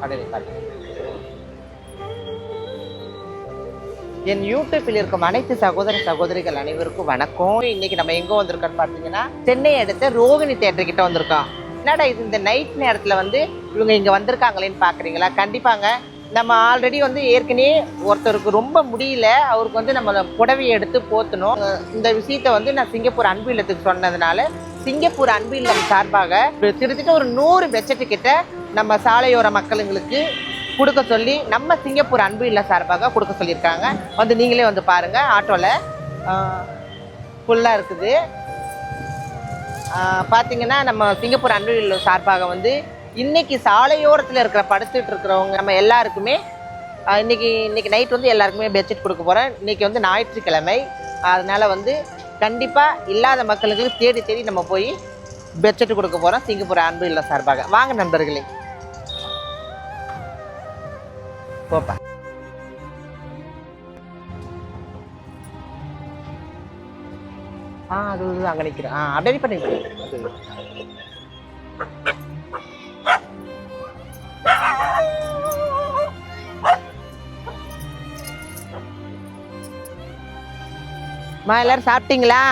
அப்படியே காட்டுங்க. என் யூடியூப்பில் இருக்கும் அனைத்து சகோதர சகோதரிகள் அனைவருக்கும் வணக்கம். இன்னைக்கு நம்ம எங்க வந்திருக்கோம்னு பார்த்தீங்கன்னா சென்னை அடுத்த ரோகிணி தேட்டர் கிட்ட வந்திருக்கோம். என்னடா இது இந்த நைட் நேரத்தில் வந்து இவங்க இங்கே வந்திருக்காங்களேன்னு பார்க்குறீங்களா கண்டிப்பாங்க. நம்ம ஆல்ரெடி வந்து ஏற்கனவே ஒருத்தருக்கு ரொம்ப முடியல. அவருக்கு வந்து நம்ம புடவையை எடுத்து போத்தணும். இந்த விஷயத்த வந்து நான் சிங்கப்பூர் அன்பு இல்லத்துக்கு சொன்னதுனால சிங்கப்பூர் அன்பு இல்லம் சார்பாக திருத்திட்டு ஒரு நூறு பெட்ஜெட்டு கிட்ட நம்ம சாலையோர மக்களுங்களுக்கு கொடுக்க சொல்லி நம்ம சிங்கப்பூர் அன்பு இல்லை சார்பாக கொடுக்க சொல்லியிருக்காங்க. வந்து நீங்களே வந்து பாருங்கள் ஆட்டோவில் ஃபுல்லாக இருக்குது. பார்த்திங்கன்னா பார்த்தீங்கன்னா நம்ம சிங்கப்பூர் அன்பு இல்லை சார்பாக வந்து இன்றைக்கி சாலையோரத்தில் இருக்கிற படுத்துட்டு இருக்கிறவங்க நம்ம எல்லாருக்குமே இன்றைக்கி இன்னைக்கு நைட் வந்து எல்லாருக்குமே பெட்ஷீட் கொடுக்க போகிறேன் இன்றைக்கி வந்து ஞாயிற்றுக்கிழமை. அதனால் வந்து கண்டிப்பாக இல்லாத மக்களுக்கு தேடி தேடி நம்ம போய் பெட்ஷீட் கொடுக்க போகிறோம் சிங்கப்பூர் அன்பு இல்லை சார்பாக வாங்க நண்பர்களே. போப்பா. ஆ அது அங்கே நிற்கிறேன் ஆ அப்படியே பண்ணி மா எல்லாரும் சாப்பிட்டீங்களா?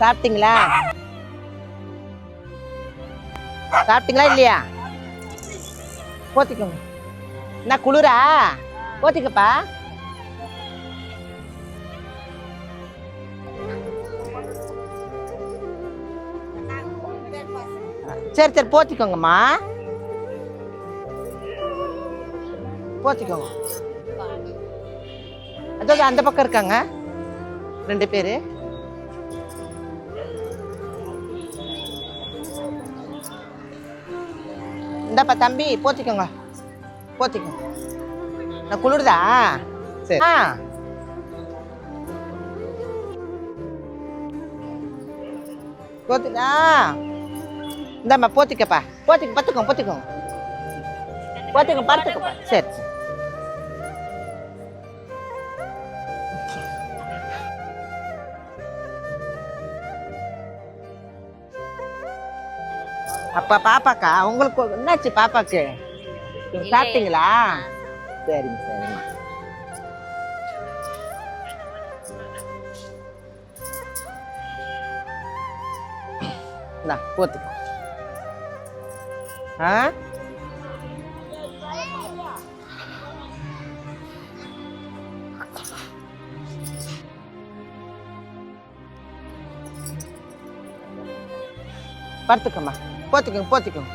சாப்பிட்டீங்களா? சாப்பிட்டீங்களா இல்லையா? போத்திக்கோங்க. என்ன குளிரா? போத்திக்கப்பா. சரி சரி போத்திக்கோங்கம்மா. போத்திக்கோங்க. அதாவது அந்த பக்கம் இருக்காங்க. ரெண்டு பேர். இந்தாப்பா தம்பி போத்திக்கோங்க. போத்திக்கோங்க நான் குளிருதா? சரி. ஆ. போத்திக்கா. இந்தாம்மா போத்திக்கப்பா. போத்திக்க பத்துக்கோங்க பத்துக்கோங்க போத்திக்கோங்க படுத்துக்கப்பா. சரி சரி. அப்பா பாப்பாக்கா உங்களுக்கு என்னாச்சு பாப்பாக்கு? சாப்பிட்டீங்களா? சரிங்க இந்தா போத்துக்கோ. ஆ? படுத்துக்கம்மா. போத்திக்கோங்க போத்திக்கோங்க.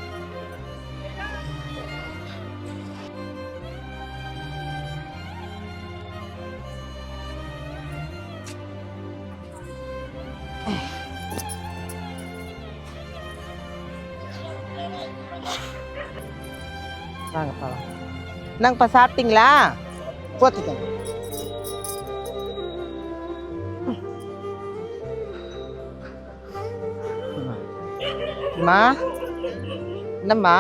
நாங்கப்பா சாப்பிட்டீங்களா போத்துக்கோங்க அம்மா என்னம்மா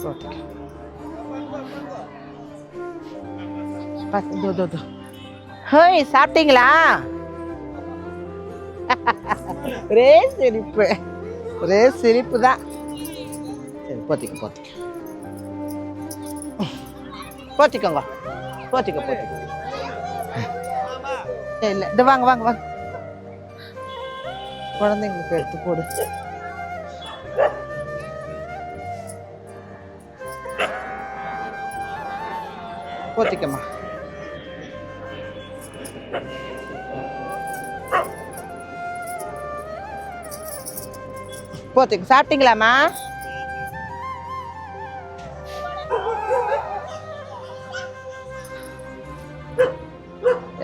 போட்டுக்க. சாப்பிட்டீங்களா ஒரே சிரிப்பு. ஒரே சிரிப்பு தான் சரி போத்திக்க போத்திக்க. போத்திக்கோங்க. போத்திக்க போத்திக்க. இல்லை இது வாங்க வாங்க வாங்க. குழந்தைங்களுக்கு எடுத்து போடு. போத்திக்கம்மா. போத்திக்க. சாப்பிட்டீங்களாம்மா?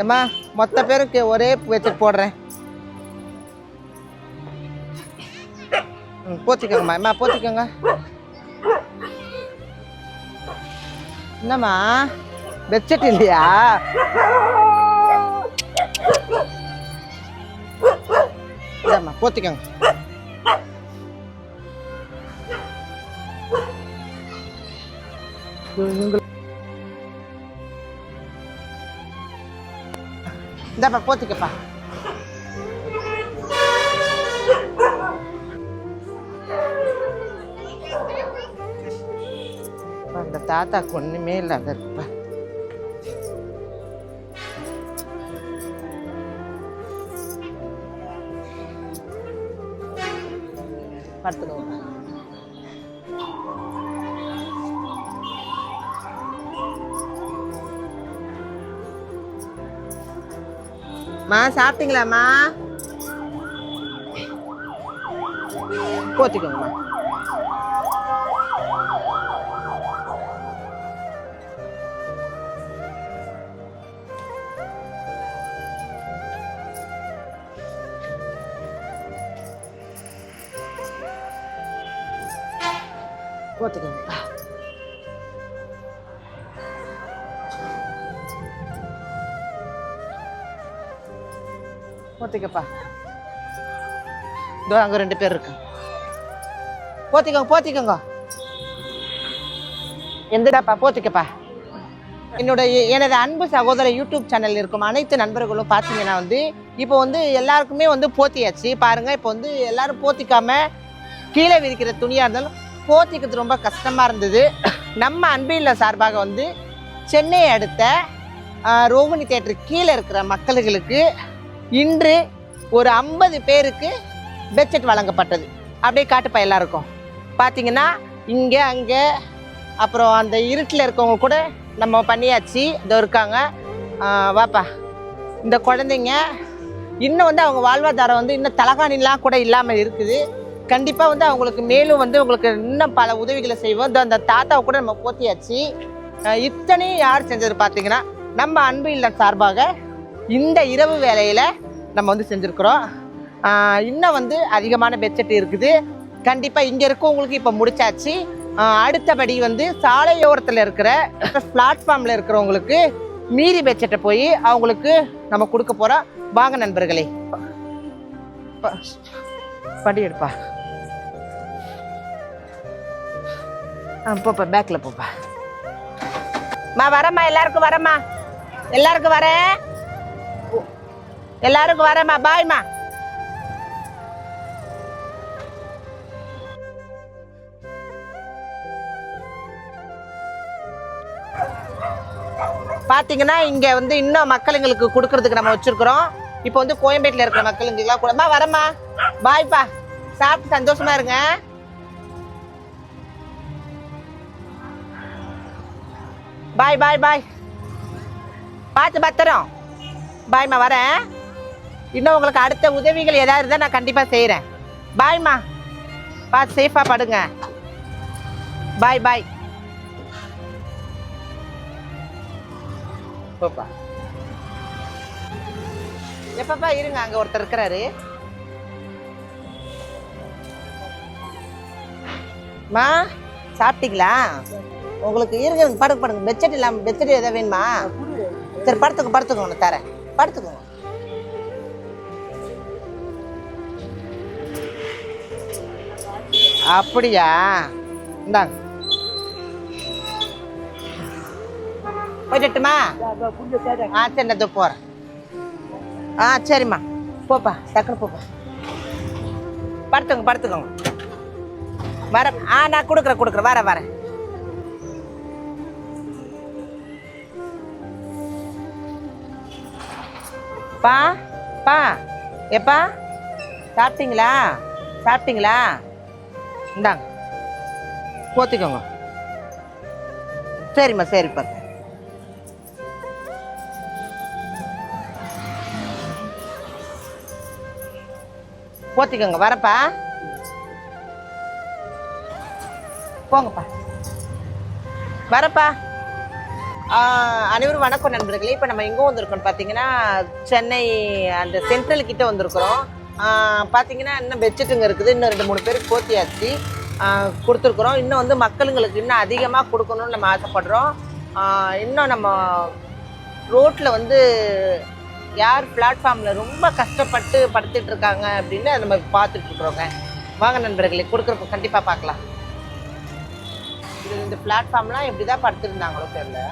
ஏம்மா மொத்த பேருக்கு ஒரே வச்சுட்டு போடுறேன். ம் போத்திக்கோங்கம்மா. அம்மா போத்திக்கோங்க. என்னம்மா? பெட்ஷீட் இல்லையா? இல்லைம்மா போத்திக்கோங்க. இந்தாப்பா போத்திக்கப்பா. அந்த தாத்தா ஒன்றுமே இல்லாத இருப்பா. படுத்துடுவோம் மா சாப்பிட்டீங்களாம்மா? போத்திக்கோங்கம்மா. போத்திக்கப்பா. இதோ அங்கே ரெண்டு பேர் இருக்காங்க. போத்திக்கோங்க போத்திக்கோங்க. எந்தடாப்பா போத்திக்கப்பா. என்னோட எனது அன்பு சகோதர யூடியூப் சேனல் இருக்கும் அனைத்து நண்பர்களும் பார்த்தீங்கன்னா வந்து இப்போ வந்து எல்லாருக்குமே வந்து போத்தியாச்சு. பாருங்க இப்போ வந்து எல்லாரும் போத்திக்காமல் கீழே விரிக்கிற துணியாக இருந்தாலும் போத்திக்கிறது ரொம்ப கஷ்டமாக இருந்தது. நம்ம அன்பில்ல சார்பாக வந்து சென்னை அடுத்த ரோகிணி தேட்டருக்கு கீழே இருக்கிற மக்களுக்கு இன்று ஒரு ஐம்பது பேருக்கு பெட்ஷீட் வழங்கப்பட்டது. அப்படியே காட்டுப்பா எல்லாருக்கும். பார்த்தீங்கன்னா இங்கே அங்கே அப்புறம் அந்த இருட்டில் இருக்கவங்க கூட நம்ம பண்ணியாச்சு. இதோ இருக்காங்க. வாப்பா. இந்த குழந்தைங்க இன்னும் வந்து அவங்க வாழ்வாதாரம் வந்து இன்னும் தலகாணிலாம் கூட இல்லாமல் இருக்குது. கண்டிப்பாக வந்து அவங்களுக்கு மேலும் வந்து உங்களுக்கு இன்னும் பல உதவிகளை செய்வோம். இந்த அந்த தாத்தாவை கூட நம்ம போத்தியாச்சு. இத்தனையும் யார் செஞ்சது பார்த்தீங்கன்னா நம்ம அன்பு இல்லம் சார்பாக இந்த இரவு வேலையில் நம்ம வந்து செஞ்சுருக்குறோம். இன்னும் வந்து அதிகமான பெட்செட் இருக்குது. கண்டிப்பாக இங்கே இருக்கவங்களுக்கு இப்போ முடிச்சாச்சு. அடுத்தபடி வந்து சாலையோரத்தில் இருக்கிற பிளாட்ஃபார்மில் இருக்கிறவங்களுக்கு மீறி பெட்ஜெட்டை போய் அவங்களுக்கு நம்ம கொடுக்க போகிறோம் வாங்க நண்பர்களே. படி எடுப்பா. ஆ போப்பா பேக்கில் போப்பா. மா வரேம்மா எல்லாருக்கும் வரேம்மா. எல்லாருக்கும் வரேன். எல்லாருக்கும் வரேம்மா பாய்மா பார்த்தீங்கன்னா இங்கே வந்து இன்னும் மக்களுங்களுக்கு கொடுக்கறதுக்கு நம்ம வச்சுருக்குறோம். இப்போ வந்து கோயம்பேட்டில் இருக்கிற மக்களுங்களுக்குலாம் கூடமா வரேம்மா. பாய்ப்பா. சாப்பிட்டு சந்தோஷமா இருங்க. பாய் பாய் பாய். பார்த்து பத்திரம். பாய்மா வரேன். இன்னும் உங்களுக்கு அடுத்த உதவிகள் ஏதாவது இருந்தால் நான் கண்டிப்பாக செய்கிறேன் பாய்மா பார்த்து சேஃபாக படுங்க. பாய் பாய் போப்பா. எப்பப்பா இருங்க அங்கே ஒருத்தர் இருக்கிறாரு. மா சாப்பிட்டீங்களா? உங்களுக்கு இருங்க படுக்க படுங்க. பெட்ஷீட் இல்லாமல் பெட்ஷீட் எதாவது வேணுமா? சரி படுத்துக்கோ படுத்துக்கோங்க தரேன். படுத்துக்கோங்க அப்படியா? இந்தாங்க போயிட்டுமா ஆ சரி நான் இதோ போகிறேன் ஆ சரிம்மா. போப்பா டக்குனு போப்பா. படுத்துங்க படுத்துக்கோங்க. வர ஆ நான் கொடுக்குறேன் கொடுக்குறேன். வரேன் வரேன் பா பா. எப்பா சாப்பிட்டீங்களா? சாப்பிட்டீங்களா? இந்தாங்க. போத்திக்கோங்க சரிம்மா சரிப்பா போத்திக்கோங்க வரப்பா. போங்கப்பா. வரப்பா. அனைவரும் வணக்கம் நண்பர்களே. இப்போ நம்ம எங்கே வந்திருக்கோம் பார்த்தீங்கன்னா சென்னை அந்த சென்ட்ரல் கிட்டே வந்திருக்கிறோம். பார்த்தீங்கன்னா இன்னும் பெட்ஷீட்டுங்க இருக்குது. இன்னும் ரெண்டு மூணு பேருக்கு போத்தியாச்சு ஆஹ் கொடுத்துருக்குறோம். இன்னும் வந்து மக்களுங்களுக்கு இன்னும் அதிகமாக கொடுக்கணும்னு நம்ம ஆசைப்படுறோம். இன்னும் நம்ம ரோட்டில் வந்து யார் பிளாட்ஃபார்மில் ரொம்ப கஷ்டப்பட்டு படுத்துட்டு இருக்காங்க அப்படின்னு நம்ம பார்த்துட்ருக்குறோங்க வாங்க நண்பர்களே கொடுக்குறப்ப கண்டிப்பாக பார்க்கலாம். இது இந்த பிளாட்ஃபார்ம்லாம் எப்படி தான் படுத்துருந்தாங்களோ தெரியல.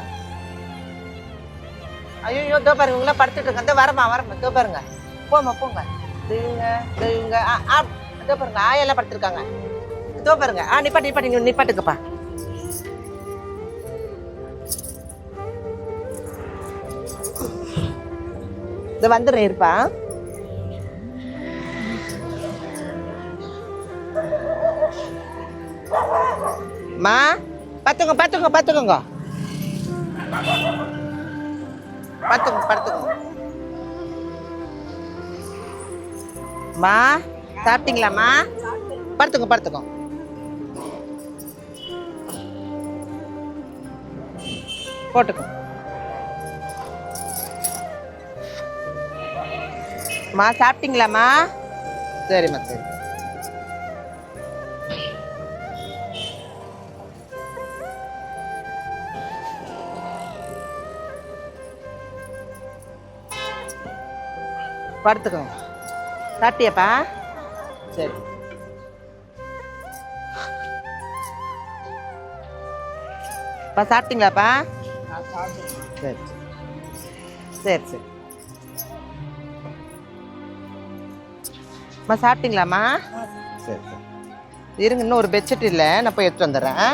ஐயோ தோ பாருங்க இவங்களாம் படுத்துட்டு இருக்காங்க. வரமா வரமா தோ பாருங்க. போமா போங்க. இதுங்க இதுங்க ஆ இதோ பாருங்க ஆயெல்லாம் படுத்துருக்காங்க. இதோ பாருங்க. ஆ நிப்பாட்டு நிப்பாட்டு நிப்பாட்டுக்குப்பா இது வந்துடுறேன் இருப்பா. மா பார்த்துங்க பார்த்துங்க பார்த்துக்கோங்க பார்த்துங்க படுத்துக்கோங்க மா சாப்பிட்டீங்களாம்மா? படுத்துங்க படுத்துக்கோ. போட்டுக்கோ. மா சாப்பிட்டீங்களாம்மா? சரிம்மா சரி. படுத்துக்கோங்க. சாப்பிட்டியாப்பா? சரி. பா சாப்பிட்டீங்களாப்பா? சரி. சரி சரி. அம்மா சாப்பிட்டீங்களாம்மா? சரி. சரி இருங்க இன்னும் ஒரு பெட்ஷீட் இல்லை. நான் போய் எடுத்துட்டு வந்துடுறேன்.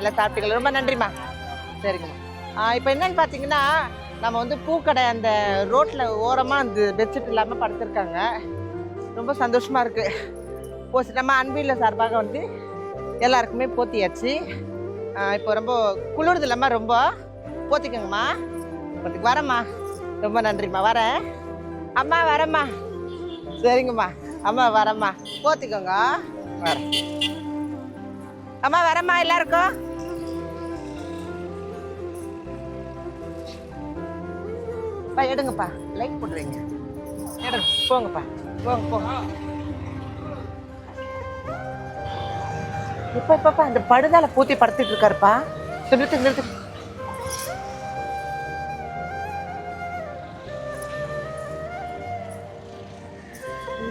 எல்லாம் சாப்பிட்டீங்களா ரொம்ப நன்றிம்மா. சரிங்கம்மா. இப்போ என்னன்னு பார்த்தீங்கன்னா நம்ம வந்து பூக்கடை அந்த ரோட்டில் ஓரமாக அந்த பெட்ஷீட் இல்லாமல் படுத்திருக்காங்க. ரொம்ப சந்தோஷமாக இருக்குது போச்சு நம்ம அன்பில் சார்பாக வந்து எல்லாருக்குமே போத்தியாச்சு. இப்போ ரொம்ப குளிர்து இல்லாமல் ரொம்ப. போத்திக்கோங்கம்மா. போத்திக்கு வரேம்மா. ரொம்ப நன்றிம்மா. வரேன். அம்மா வரேம்மா. சரிங்கம்மா. அம்மா வரேம்மா. போத்திக்கோங்க. வரேன். அம்மா வரேம்மா. எல்லாருக்கும்? பா எடுங்கப்பா. லைக் போடுறீங்க எடுங்க. போங்கப்பா. போங்க போங்க. இப்போ இப்பப்பா அந்த படுதால பூத்தி படுத்துட்டு இருக்காருப்பா. நிறுத்து நிறுத்து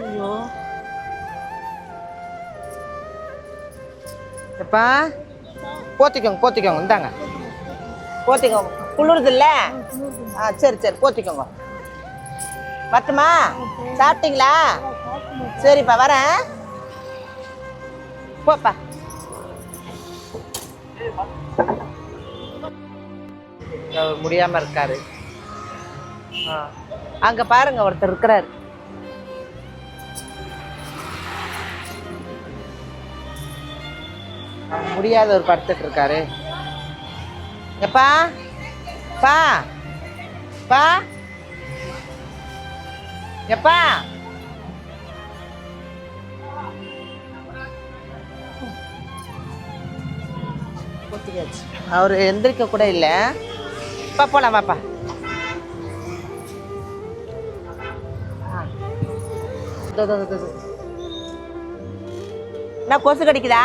ஐயோ. எப்பா? போத்திக்கோங்க போத்திக்கோங்க. இந்தாங்க. போத்திக்கோங்க. குளிருது இல்ல ஆ சரி சரி போத்திக்கோங்க. வரட்டுமா சாப்பிட்டீங்களா? சரிப்பா வரேன். போப்பா. அவர் முடியாம இருக்காரு. ஆ. அங்க பாருங்க ஒருத்தர் இருக்கிறாரு. முடியாதவர் படுத்துட்டு இருக்காரு. எப்பா? பா. பா எப்பா? ஒத்திக்காச்சு அவர் எந்திரிக்க கூட இல்லை. பா போலாம் வாப்பா. என்ன கொசு கடிக்குதா?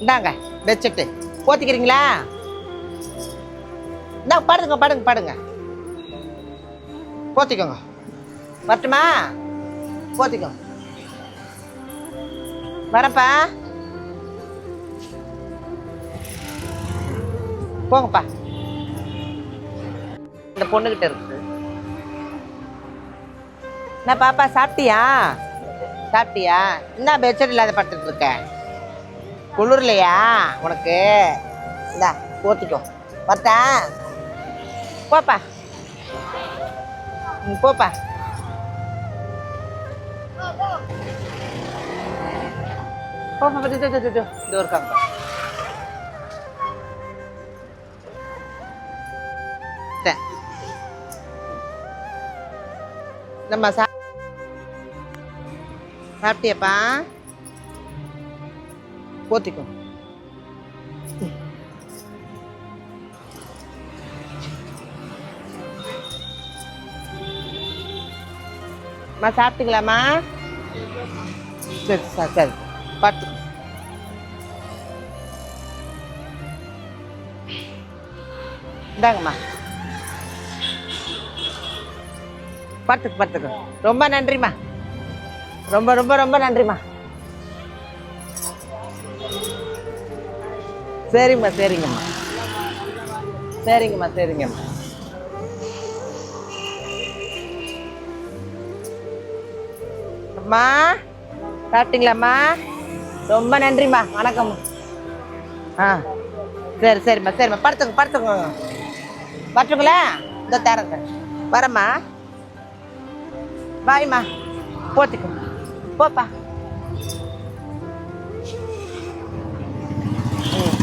இந்தாங்க பெட்ஷீட்டு. போத்திக்கிறீங்களா? இந்தா படுங்க படுங்க படுங்க. போத்திக்கோங்க. வரட்டுமா? போத்திக்கோங்க. வரப்பா. போங்கப்பா. இந்த பொண்ணுகிட்ட இருக்கு. என்ன பாப்பா சாப்பிட்டியா? சாப்பிட்டியா? என்ன பெட்ஷீட் இல்லாத படுத்துட்டு இருக்க? குளிர்லையா உனக்கு? இந்தா போத்திக்கோ. வரட்டா. போப்பா. ம், போப்பா போப்பா இது இது, இது, இது இது இருக்காங்க சரி. நம்ம சா சாப்பிட்டியாப்பா போத்திக்கோ அம்மா சாப்பிட்டீங்களாம்மா சரி சார் சரி. பார்த்து. இந்தாங்கம்மா. பார்த்துக்கு பார்த்துக்கு. ரொம்ப நன்றிம்மா. ரொம்ப ரொம்ப ரொம்ப நன்றிம்மா. சரிங்கம்மா சரிங்கம்மா. சரிங்கம்மா சரிங்கம்மா. அம்மா. சாப்பிட்டீங்களாம்மா? ரொம்ப நன்றிம்மா. வணக்கம். ஆ சரி சரிம்மா சரிம்மா. படுத்துங்க படுத்துங்க பட்டுங்களா இந்த தரங்க வரம்மா. பாய்மா போத்திக்கோ. போப்பா. ம்,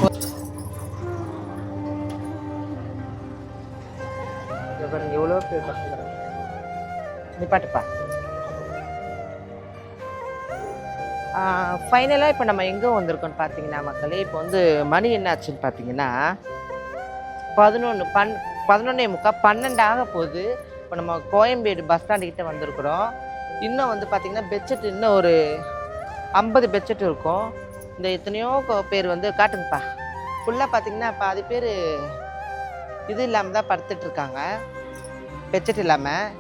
எவ்வளோ பேர் நீ பாட்டுப்பா. ஃபைனலாக இப்போ நம்ம எங்கே வந்திருக்கோம்னு பார்த்தீங்கன்னா மக்களே இப்போ வந்து மணி என்னாச்சுன்னு பார்த்தீங்கன்னா பதினொன்று பன் பதினொன்னே முக்கால் பன்னெண்டு ஆக போகுது. இப்போ நம்ம கோயம்பேடு பஸ் ஸ்டாண்டுக்கிட்ட வந்திருக்கிறோம். இன்னும் வந்து பார்த்திங்கன்னா பெட்ஷீட் இன்னும் ஒரு ஐம்பது பெட்ஷீட் இருக்கும். இந்த எத்தனையோ பேர் வந்து காட்டுங்கப்பா. ஃபுல்லாக பார்த்தீங்கன்னா பாதி பேர் இது இல்லாமல் தான் படுத்துட்ருக்காங்க பெட்ஷீட் இல்லாமல்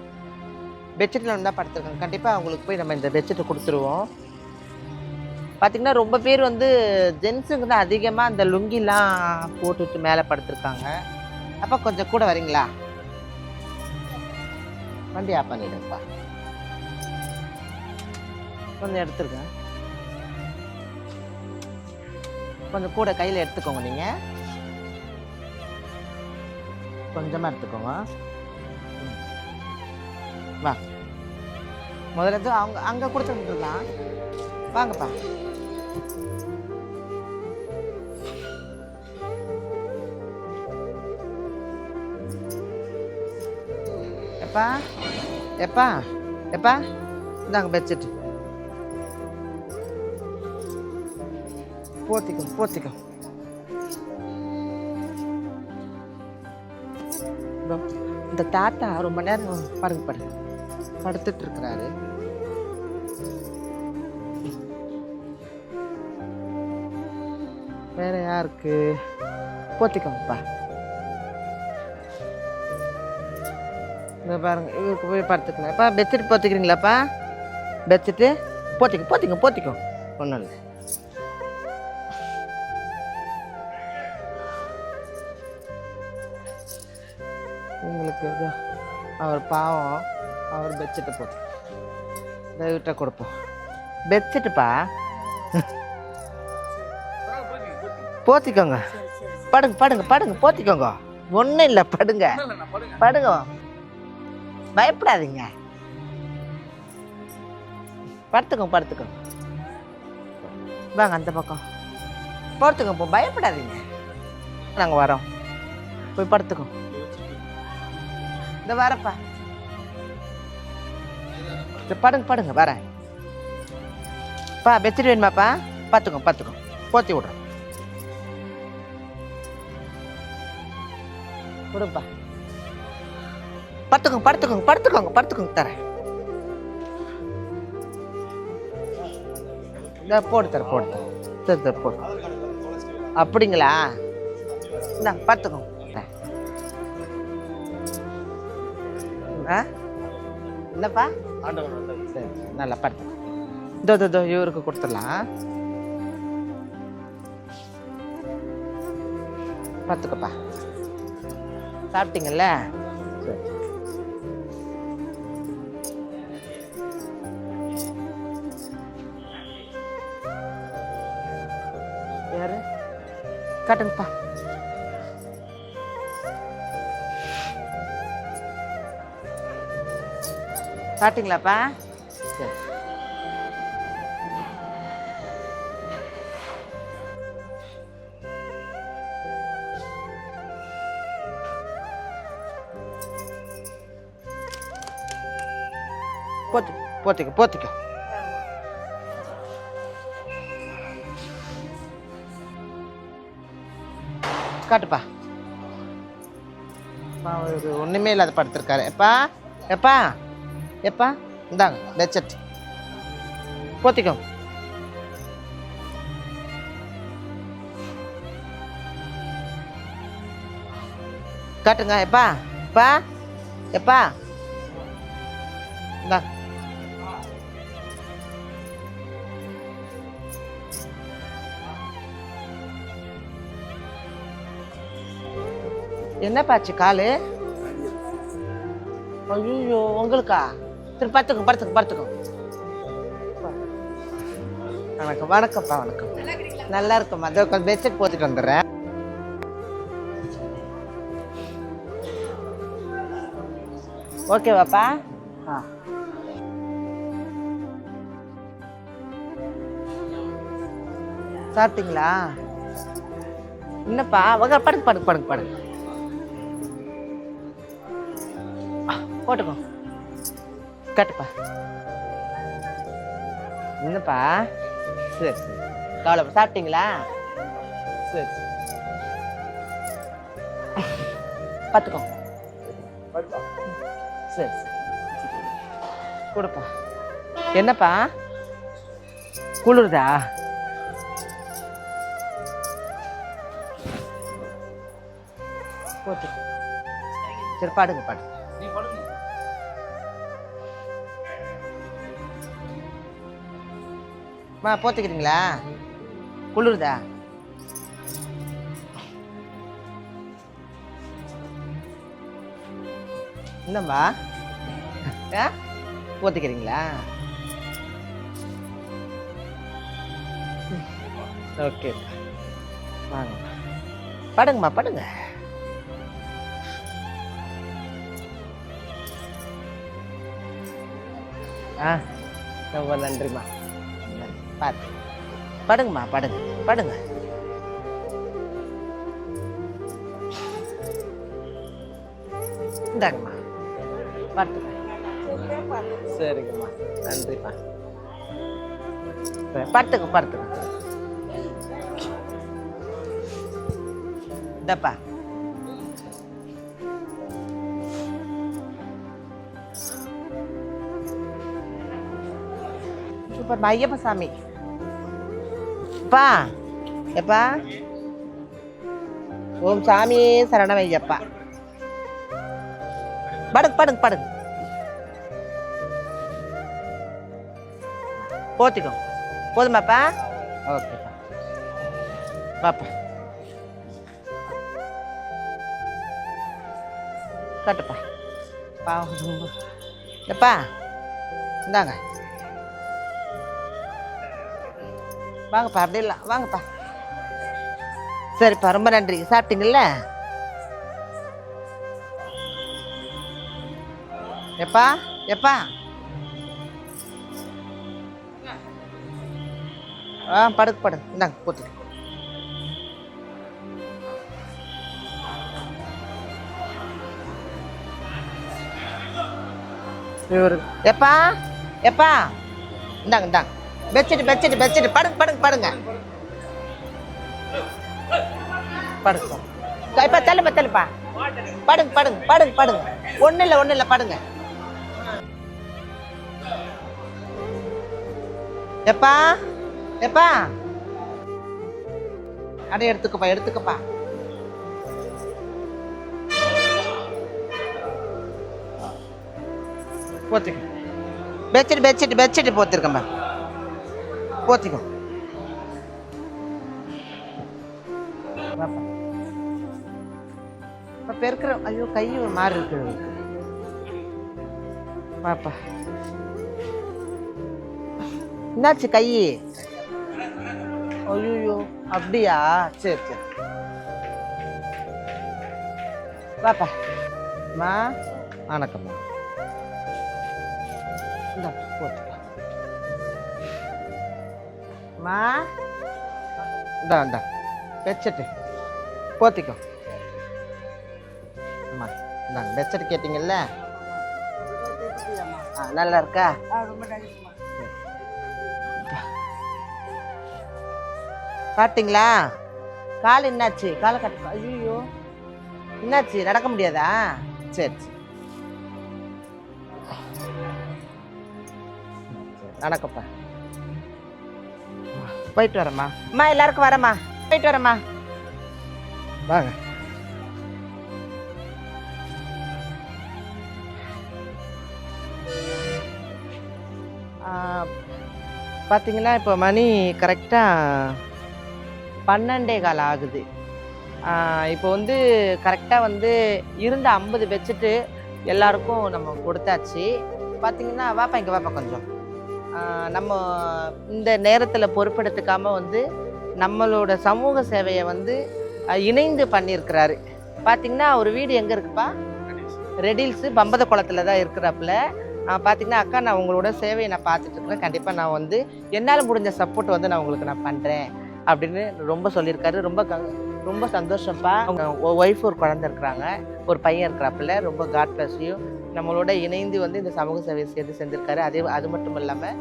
பெட்ஷீட் இல்லாமல் தான் படுத்துருக்காங்க. கண்டிப்பாக அவங்களுக்கு போய் நம்ம இந்த பெட்ஷீட்டை கொடுத்துருவோம். பார்த்திங்கன்னா ரொம்ப பேர் வந்து ஜென்ஸுங்க தான் அதிகமாக அந்த லுங்கிலாம் போட்டுட்டு மேலே படுத்துருக்காங்க. அப்போ கொஞ்சம் கூட வரீங்களா? வண்டி ஆஃப் பண்ணிடுங்கப்பா. கொஞ்சம் எடுத்துருங்க. கொஞ்சம் கூட கையில் எடுத்துக்கோங்க நீங்கள் கொஞ்சமாக எடுத்துக்கோங்க. வா. முதல்ல இது அவங்க அங்கே கொடுத்துருந்துடலாம் வாங்கப்பா. எப்பா? எப்பா? எப்பா? இந்தாங்க பெட்ஷீட் போத்திக்கோ போத்திக்கோ. இந்த தாத்தா ரொம்ப நேரம் பாருங்க பாருங்க. படுத்துட்டு இருக்கிறாரு. வேற யாருக்கு? போத்திக்கோங்கப்பா. இந்த பாருங்க இவருக்கு போய் படுத்துக்கலாம் பெட்ஷீட் போத்திக்கிறீங்களாப்பா? பெட்ஷீட்டு போத்திக்க போத்திக்க போத்திக்கோ. ஒன்றும் இல்லை. உங்களுக்கு அவர் பாவம் அவர் பெட்ஷீட்டை போட்டு தயவிட்ட கொடுப்போம். பெட்ஷீட்டுப்பா போத்திக்கோங்க. படுங்க படுங்க படுங்க போத்திக்கோங்க. ஒன்றும் இல்லை படுங்க. படுங்க. பயப்படாதீங்க. படுத்துக்கோங்க படுத்துக்கோங்க வாங்க அந்த பக்கம். படுத்துக்கோங்க போ பயப்படாதீங்க. நாங்கள் வரோம். போய் படுத்துக்கோங்க இந்த வரப்பா. படுங்க படுங்க வரேன். பா பெட்ஷீட் வேணுமாப்பா? பார்த்துக்கோ பார்த்துக்கோ போத்தி விட்றேன். கொடுப்பா படுத்துக்கோங்க படுத்துக்கோங்க படுத்துக்கோங்க படுத்துக்கோங்க தரேன். போடு போட்டு தரேன் போட்டு தரேன். சரி சரி போடு. அப்படிங்களா? இந்தா பார்த்துக்கோங்க ஆ? என்னப்பா? சரி நல்லா படுத்து. இதோ, இதோ இவருக்கு கொடுத்துடலாம். பார்த்துக்கப்பா சாப்பிட்டீங்கல்ல? யாரு? காட்டுங்கப்பா. சாப்பிட்டீங்களாப்பா போத்திக்க போத்திக்க. காட்டுப்பா. அப்பா, அவரு இல்லாத படுத்திருக்காரு. எப்பா எப்பா எப்பா? இந்தாங்க பெட்ஷீட் போத்திக்கோ. காட்டுங்க எப்பா எப்பா எப்பா? இந்தாங்க என்னப்பாச்சு காலு? ஐயோ உங்களுக்கா? திரு படுத்துக்கோ படுத்துக்கோ படுத்துக்கோ. வணக்கம் வணக்கம்ப்பா வணக்கம். நல்லா இருக்கும்மா. அதோ கொஞ்சம் பெட்ஷீட் போட்டுட்டு வந்துடுறேன். ஓகேவாப்பா ஆ. சாப்பிட்டீங்களா? என்னப்பா? படுக்கு படுக்கு படுக்கு படுக்கு. போட்டுக்கோ. கட்டுப்பா. என்னப்பா சரி சரி. கவலை சாப்பிட்டீங்களா? சரி சரி. பார்த்துக்கோ. சரி சரி. கொடுப்பா. என்னப்பா? குளிருதா? போட்டு. சரி பாடுங்க பாடுங்க. மா போத்துக்கிறீங்களா குளிருதா? என்னம்மா? ஆ? போத்திக்கிறீங்களா? ஓகே. வாங்க. படுங்கம்மா படுங்க. ஆ ரொம்ப நன்றிம்மா. நன்றி. பார்த்து படுங்கம்மா படுங்க படுங்க. இந்தாங்கம்மா. பார்த்துக்க சரிங்கம்மா. நன்றிப்பா. சரி, படுத்துக்க படுத்துக்க. இந்தப்பா. சூப்பர் ஐயப்ப சாமி அப்பா எப்பா? ஓம் சாமியே சரணம் ஐயப்பா படுங்க படுங்க படுங்க போத்திக்கோ. போதுமாப்பா? ஓகேப்பா பாப்பா கட்டுப்பா. பாவம் ரொம்ப. எப்பா? இந்தாங்க. வாங்கப்பா அப்படி இல்லை வாங்கப்பா. சரிப்பா ரொம்ப நன்றி. சாப்பிட்டீங்கல்ல? எப்பா எப்பா? ஆ படுக்கு படு. இந்தாங்க போட்டு. இவரு எப்பா எப்பா? இந்தாங்க இந்தாங்க. பெட்ஷீட் பெட்ஷீட் பெட்ஷீட் படுங்க படுங்க படுங்க. படுங்க இப்போ தள்ளுப்பா தள்ளுப்பா. படுங்க படுங்க படுங்க படுங்க. ஒன்றும் இல்லை ஒன்றும் இல்லை படுங்க. எப்பா எப்பா? அட எடுத்துக்கப்பா எடுத்துக்கப்பா. போத்துக்க பெட்ஷீட் பெட்ஷீட் பெட்ஷீட் போத்திருக்கேன்ப்பா போத்திக்கோ இப்போ இப்ப பெருக்கிற ஐயோ கை ஒரு மாதிரி இருக்கு பாப்பா என்னாச்சு கை ஐயோ அப்படியா சரி சரி பாப்பா மா வணக்கம்மா இந்த போட்டுக்கோ மா. இந்தா இந்தா. பெட்ஷீட்டு. போத்திக்கோ. அம்மா இந்தாங்க பெட்ஷீட் கேட்டிங்கல்ல? ஆ நல்லா இருக்கா சாப்பிட்டீங்களா கால் என்னாச்சு? காலை கட்டு ஐயோ என்னாச்சு? நடக்க முடியாதா? சரி சரி. நடக்கப்பா. போயிட்டு வரேம்மா. அம்மா எல்லாருக்கும் வரேம்மா. போயிட்டு வரேம்மா. வாங்க. பார்த்தீங்கன்னா இப்போ மணி கரெக்டாக பன்னெண்டே கால் ஆகுது. இப்போ வந்து கரெக்டாக வந்து இருந்த ஐம்பது பெட்ஷீட்டு எல்லாருக்கும் நம்ம கொடுத்தாச்சு. பார்த்தீங்கன்னா வாப்பா இங்கே வாப்பா கொஞ்சம். நம்ம இந்த நேரத்தில் பொறுப்பெடுத்துக்காம வந்து நம்மளோட சமூக சேவையை வந்து இணைந்து பண்ணியிருக்கிறாரு. பார்த்தீங்கன்னா அவர் வீடு எங்கே இருக்குப்பா? ரெடில்ஸு பம்பத குளத்துல தான் இருக்கிறாப்புல. பார்த்தீங்கன்னா அக்கா நான் உங்களோட சேவையை நான் பார்த்துட்டு கண்டிப்பாக நான் வந்து என்னால் முடிஞ்ச சப்போர்ட் வந்து நான் உங்களுக்கு நான் பண்ணுறேன் அப்படின்னு ரொம்ப சொல்லியிருக்காரு. ரொம்ப க ரொம்ப சந்தோஷப்பா. அவங்க ஒய்ஃப் ஒரு குழந்தை இருக்கிறாங்க. ஒரு பையன் இருக்கிறாப்புல. ரொம்ப காட் பிளஸ்யூ நம்மளோட இணைந்து வந்து இந்த சமூக சேவை சேர்ந்து செஞ்சுருக்காரு. அதே அது மட்டும் இல்லாமல்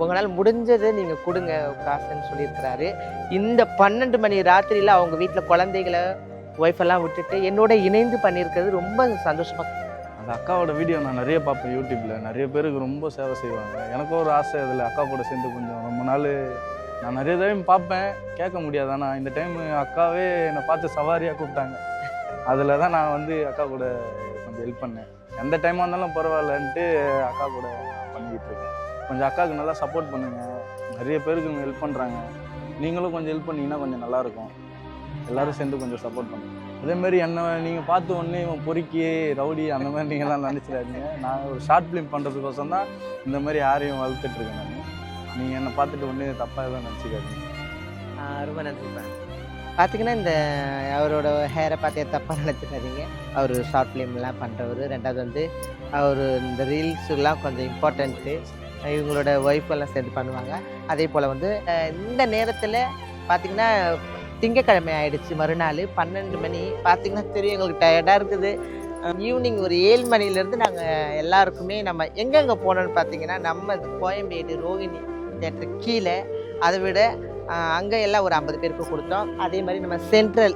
உங்களால் முடிஞ்சதை நீங்கள் கொடுங்க காசுன்னு சொல்லியிருக்கிறாரு. இந்த பன்னெண்டு மணி ராத்திரியில் அவங்க வீட்டில் குழந்தைகளை ஒய்ஃபெல்லாம் விட்டுட்டு என்னோட இணைந்து பண்ணியிருக்கிறது ரொம்ப சந்தோஷமாக அந்த அக்காவோட வீடியோ நான் நிறைய பார்ப்பேன் யூடியூப்பில் நிறைய பேருக்கு ரொம்ப சேவை செய்வாங்க. எனக்கும் ஒரு ஆசை அதில் அக்கா கூட சேர்ந்து கொஞ்சம் ரொம்ப நாள் நான் நிறைய டைம் பார்ப்பேன். கேட்க முடியாதானா இந்த டைம் அக்காவே என்னை பார்த்து சவாரியாக கூப்பிட்டாங்க. அதில் தான் நான் வந்து அக்கா கூட கொஞ்சம் ஹெல்ப் பண்ணேன். எந்த டைமாக இருந்தாலும் பரவாயில்லன்ட்டு அக்கா கூட பண்ணிக்கிட்டு இருக்கேன். கொஞ்சம் அக்காவுக்கு நல்லா சப்போர்ட் பண்ணுங்கள் நிறைய பேருக்கு இவங்க ஹெல்ப் பண்ணுறாங்க நீங்களும் கொஞ்சம் ஹெல்ப் பண்ணிங்கன்னா கொஞ்சம் நல்லாயிருக்கும் எல்லாரும் சேர்ந்து கொஞ்சம் சப்போர்ட் பண்ணுங்கள் அதே மாதிரி என்ன நீங்கள் பார்த்து ஒன்று இவன் பொறுக்கி ரவுடி அந்த மாதிரி நீங்கள்லாம் நினச்சிடாதீங்க. நான் ஒரு ஷார்ட் ஃபிலிம் பண்ணுறதுக்கோசம் தான் இந்த மாதிரி யாரையும் வளர்த்துட்ருக்கேன் நான். நீங்கள் என்னை பார்த்துட்டு ஒன்று தப்பாக எதுவும் நினச்சிக்காதீங்க. ரொம்ப நன்றிப்பா பார்த்தீங்கன்னா இந்த அவரோட ஹேரை பார்த்தே தப்பாக நினச்சிக்காதீங்க. அவர் ஷார்ட் ஃபிலிம்லாம் பண்ணுறவர் ரெண்டாவது வந்து அவர் இந்த ரீல்ஸுலாம் கொஞ்சம் இம்பார்ட்டண்ட்டு இவங்களோட ஒய்ஃப் எல்லாம் சேர்ந்து பண்ணுவாங்க. அதே போல் வந்து இந்த நேரத்தில் பார்த்தீங்கன்னா திங்கக்கிழமை ஆயிடுச்சு மறுநாள் பன்னெண்டு மணி. பார்த்தீங்கன்னா தெரியும் எங்களுக்கு டயர்டாக இருக்குது. ஈவினிங் ஒரு ஏழு மணிலேருந்து நாங்கள் எல்லாருக்குமே நம்ம எங்கெங்கே போனோம்னு பார்த்தீங்கன்னா நம்ம கோயம்பேடு ரோகிணி தேட்டர் கீழே அதை விட அங்கே எல்லாம் ஒரு ஐம்பது பேருக்கு கொடுத்தோம். அதே மாதிரி நம்ம சென்ட்ரல்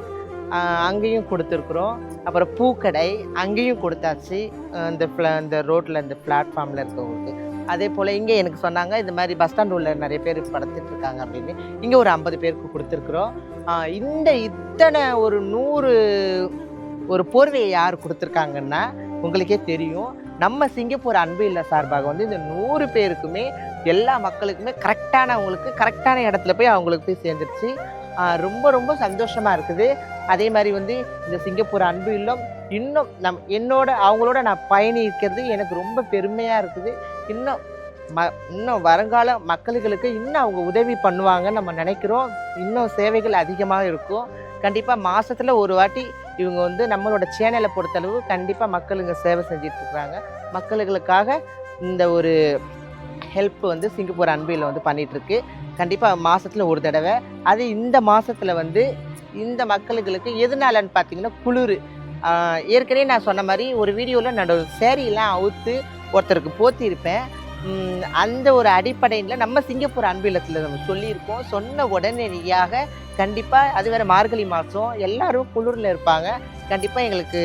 அங்கேயும் கொடுத்துருக்குறோம். அப்புறம் பூக்கடை அங்கேயும் கொடுத்தாச்சு. இந்த ஃப்ள- இந்த ரோட்டில் இந்த பிளாட்ஃபார்மில் இருக்கவங்களுக்கு. அதே போல் இங்கே எனக்கு சொன்னாங்க இந்த மாதிரி பஸ் ஸ்டாண்ட் உள்ள நிறைய பேர் படுத்துட்ருக்காங்க அப்படின்னு. இங்கே ஒரு ஐம்பது பேருக்கு கொடுத்துருக்குறோம். இந்த இத்தனை ஒரு நூறு ஒரு போர்வையை யார் கொடுத்துருக்காங்கன்னா உங்களுக்கே தெரியும். நம்ம சிங்கப்பூர் அன்பு இல்லை சார்பாக வந்து இந்த நூறு பேருக்குமே எல்லா மக்களுக்குமே கரெக்டான அவங்களுக்கு கரெக்டான இடத்துல போய் அவங்களுக்கு போய் சேர்ந்துருச்சு. ரொம்ப ரொம்ப சந்தோஷமாக இருக்குது. அதே மாதிரி வந்து இந்த சிங்கப்பூர் அன்பு இல்லம் இன்னும் நம் என்னோட அவங்களோட நான் பயணிக்கிறது எனக்கு ரொம்ப பெருமையாக இருக்குது. இன்னும் ம இன்னும் வருங்கால மக்களுக்கு இன்னும் அவங்க உதவி பண்ணுவாங்கன்னு நம்ம நினைக்கிறோம். இன்னும் சேவைகள் அதிகமாக இருக்கும். கண்டிப்பாக மாதத்தில் ஒரு வாட்டி இவங்க வந்து நம்மளோட சேனலை பொறுத்தளவு கண்டிப்பாக மக்களுங்க சேவை செஞ்சிட்ருக்குறாங்க இருக்கிறாங்க இந்த ஒரு ஹெல்ப் வந்து சிங்கப்பூர் அன்பில் வந்து பண்ணிகிட்ருக்கு கண்டிப்பாக மாதத்தில் ஒரு தடவை. அது இந்த மாதத்தில் வந்து இந்த மக்களுக்கு எதனாலன்னு பார்த்தீங்கன்னா குளிர். ஏற்கனவே நான் சொன்ன மாதிரி ஒரு வீடியோவில் நான் ஒரு சேரீலாம் அவுத்து ஒருத்தருக்கு போத்தியிருப்பேன் அந்த ஒரு அடிப்படையில் நம்ம சிங்கப்பூர் அன்பிலத்தில் நம்ம சொல்லியிருக்கோம். சொன்ன உடனடியாக கண்டிப்பாக அது வேறு மார்கழி மாதம் எல்லோரும் குளிரில் இருப்பாங்க. கண்டிப்பாக எங்களுக்கு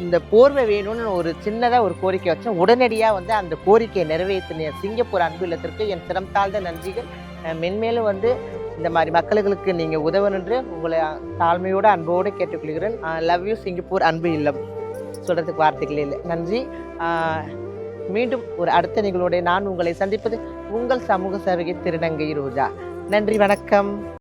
இந்த போர்வை வேணும்னு ஒரு சின்னதாக ஒரு கோரிக்கை வச்சேன். உடனடியாக வந்து அந்த கோரிக்கையை நிறைவேற்றின சிங்கப்பூர் அன்பு இல்லத்திற்கு என் சிரம் தாழ்ந்த நன்றிகள் மென்மேலும் வந்து இந்த மாதிரி மக்களுக்கு நீங்கள் உதவணுன்று உங்களை தாழ்மையோடு அன்போடு கேட்டுக்கொள்கிறேன். லவ் யூ சிங்கப்பூர் அன்பு இல்லம். சொல்கிறதுக்கு வார்த்தைகள் இல்லை. நன்றி. மீண்டும் ஒரு அடுத்த நிகழ்வுடைய நான் உங்களை சந்திப்பது உங்கள் சமூக சேவகி திருநங்கை ரோஜா. நன்றி வணக்கம்.